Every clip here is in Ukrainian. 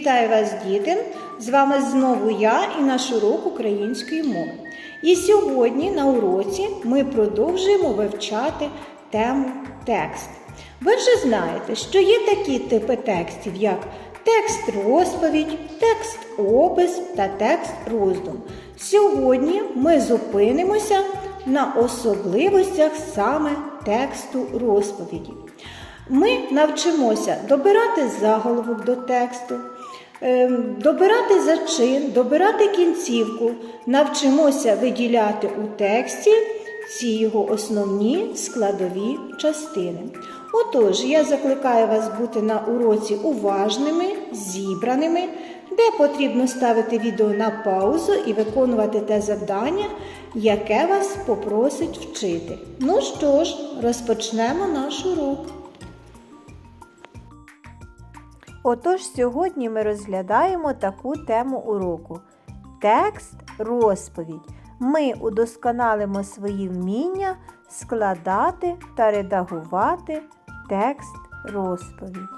Вітаю вас, діти! З вами знову я і наш урок української мови. І сьогодні на уроці ми продовжуємо вивчати тему текст. Ви вже знаєте, що є такі типи текстів, як текст розповідь, текст опис та текст роздум. Сьогодні ми зупинимося на особливостях саме тексту розповіді. Ми навчимося добирати заголовок до тексту, добирати зачин, добирати кінцівку, навчимося виділяти у тексті ці його основні складові частини. Отож, я закликаю вас бути на уроці уважними, зібраними, де потрібно ставити відео на паузу і виконувати те завдання, яке вас попросить вчити. Ну що ж, розпочнемо наш урок. Отож, сьогодні ми розглядаємо таку тему уроку текст розповідь. Ми удосконалимо свої вміння складати та редагувати текст розповідь.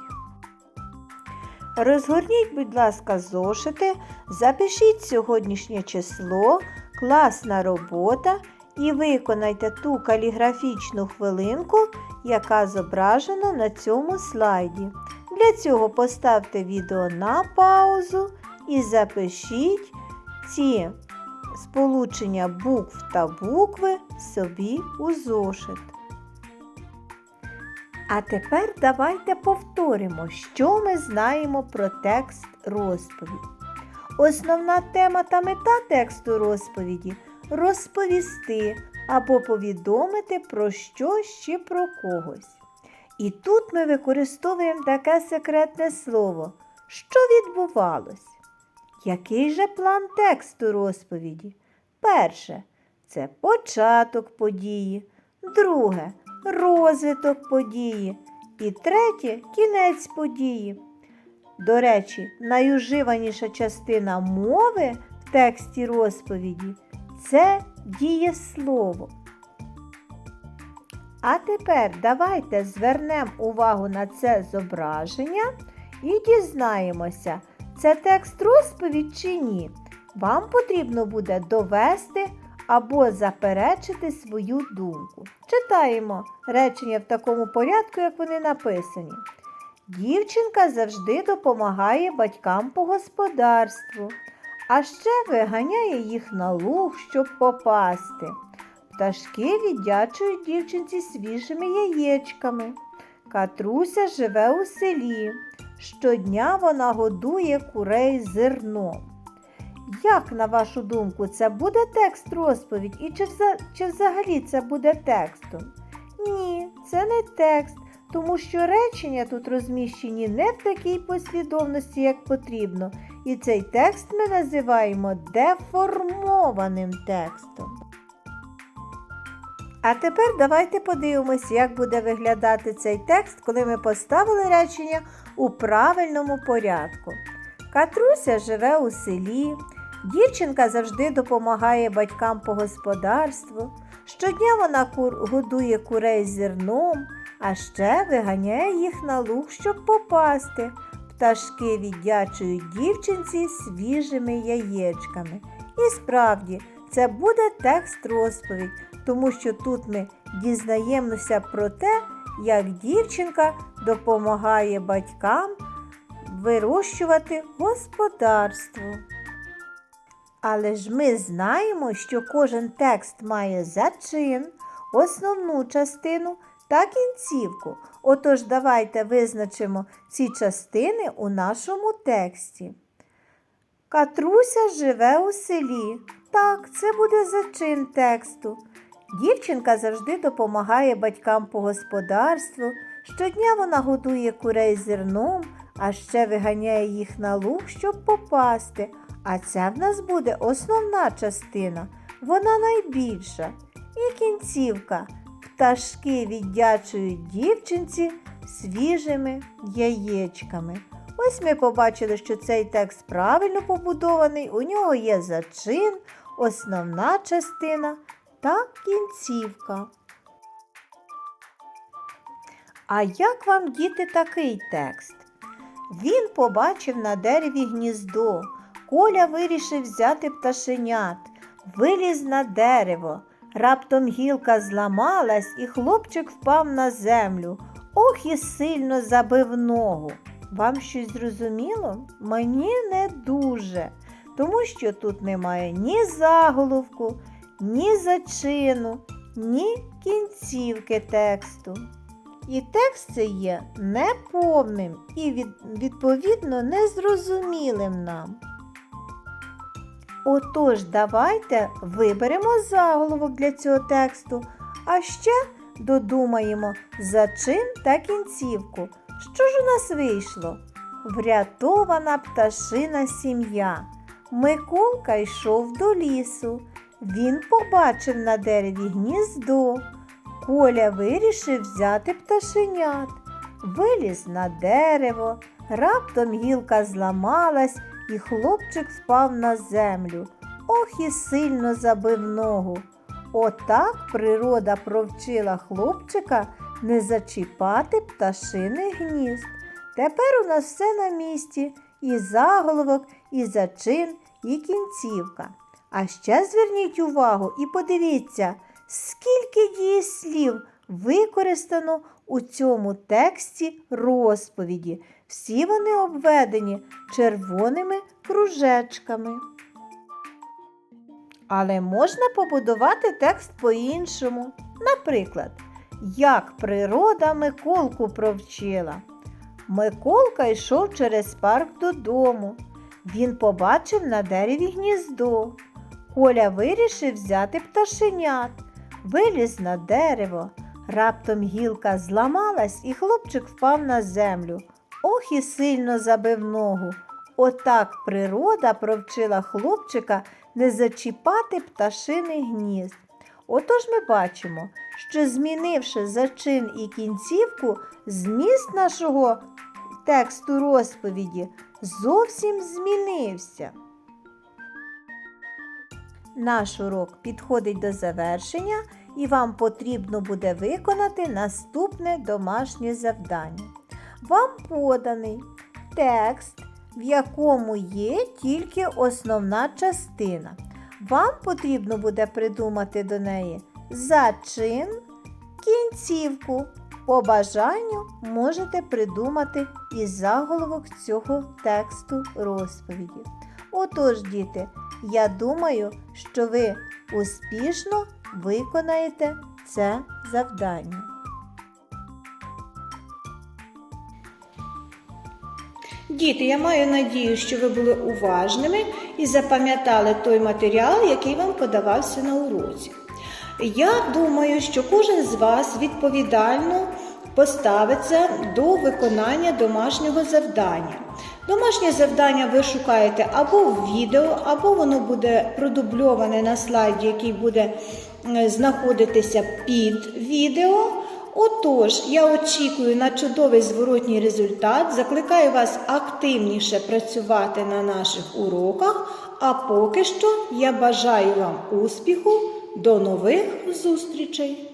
Розгорніть, будь ласка, зошити, запишіть сьогоднішнє число, класна робота і виконайте ту каліграфічну хвилинку, яка зображена на цьому слайді. Для цього поставте відео на паузу і запишіть ці сполучення букв та букви собі у зошит. А тепер давайте повторимо, що ми знаємо про текст розповіді. Основна тема та мета тексту розповіді розповісти або повідомити про щось чи про когось. І тут ми використовуємо таке секретне слово. Що відбувалось? Який же план тексту розповіді? Перше це початок події, друге розвиток події. І третє кінець події. До речі, найуживаніша частина мови в тексті розповіді це дієслово. А тепер давайте звернемо увагу на це зображення і дізнаємося, це текст розповідь чи ні. Вам потрібно буде довести або заперечити свою думку. Читаємо речення в такому порядку, як вони написані. Дівчинка завжди допомагає батькам по господарству, а ще виганяє їх на луг, щоб попасти. Пташки віддячують дівчинці свіжими яєчками. Катруся живе у селі. Щодня вона годує курей зерном. Як, на вашу думку, це буде текст розповідь і чи, чи взагалі це буде текстом? Ні, це не текст, тому що речення тут розміщені не в такій послідовності, як потрібно. І цей текст ми називаємо деформованим текстом. А тепер давайте подивимося, як буде виглядати цей текст, коли ми поставили речення у правильному порядку. Катруся живе у селі, дівчинка завжди допомагає батькам по господарству. Щодня вона кур... годує курей зерном, а ще виганяє їх на луг, щоб попасти. Пташки віддячують дівчинці свіжими яєчками. І справді, це буде текст розповідь, тому що тут ми дізнаємося про те, як дівчинка допомагає батькам вирощувати господарство. Але ж ми знаємо, що кожен текст має зачин, основну частину та кінцівку. Отож, давайте визначимо ці частини у нашому тексті. Катруся живе у селі. Так, це буде зачин тексту. Дівчинка завжди допомагає батькам по господарству. Щодня вона годує курей зерном, а ще виганяє їх на луг, щоб попасти. А це в нас буде основна частина, вона найбільша. І кінцівка. Пташки віддячують дівчинці свіжими яєчками. Ось ми побачили, що цей текст правильно побудований, у нього є зачин, основна частина та кінцівка. А як вам діти такий текст? Він побачив на дереві гніздо. Коля вирішив взяти пташенят, виліз на дерево. Раптом гілка зламалась, і хлопчик впав на землю. Ох і сильно забив ногу. Вам щось зрозуміло? Мені не дуже, тому що тут немає ні заголовку, ні зачину, ні кінцівки тексту. І текст цей є неповним і відповідно незрозумілим нам. Отож, давайте виберемо заголовок для цього тексту, а ще додумаємо зачин та кінцівку. Що ж у нас вийшло? Врятована пташина сім'я. Миколка йшов до лісу. Він побачив на дереві гніздо. Коля вирішив взяти пташенят. Виліз на дерево. Раптом гілка зламалась, і хлопчик впав на землю. Ох і сильно забив ногу. Отак природа провчила хлопчика не зачіпати пташиних гнізд. Тепер у нас все на місці і заголовок, і зачин, і кінцівка. А ще зверніть увагу і подивіться, скільки дієслів використано у цьому тексті розповіді. Всі вони обведені червоними кружечками. Але можна побудувати текст по-іншому. Наприклад, як природа Миколку провчила. Миколка йшов через парк додому. Він побачив на дереві гніздо. Коля вирішив взяти пташенят, виліз на дерево. Раптом гілка зламалась, і хлопчик впав на землю. Ох і сильно забив ногу. Отак природа провчила хлопчика не зачіпати пташиний гнізд. Отож ми бачимо, що змінивши зачин і кінцівку, зміст нашого тексту розповіді зовсім змінився. Наш урок підходить до завершення і вам потрібно буде виконати наступне домашнє завдання. Вам поданий текст, в якому є тільки основна частина. Вам потрібно буде придумати до неї зачин, кінцівку. По бажанню можете придумати і заголовок цього тексту розповіді. Отож, діти, я думаю, що ви успішно виконаєте це завдання. Діти, я маю надію, що ви були уважними і запам'ятали той матеріал, який вам подавався на уроці. Я думаю, що кожен з вас відповідально поставиться до виконання домашнього завдання. Домашнє завдання ви шукаєте або в відео, або воно буде продубльоване на слайді, який буде е, знаходитися під відео. Отож, я очікую на чудовий зворотній результат. Закликаю вас активніше працювати на наших уроках. А поки що я бажаю вам успіху. До нових зустрічей!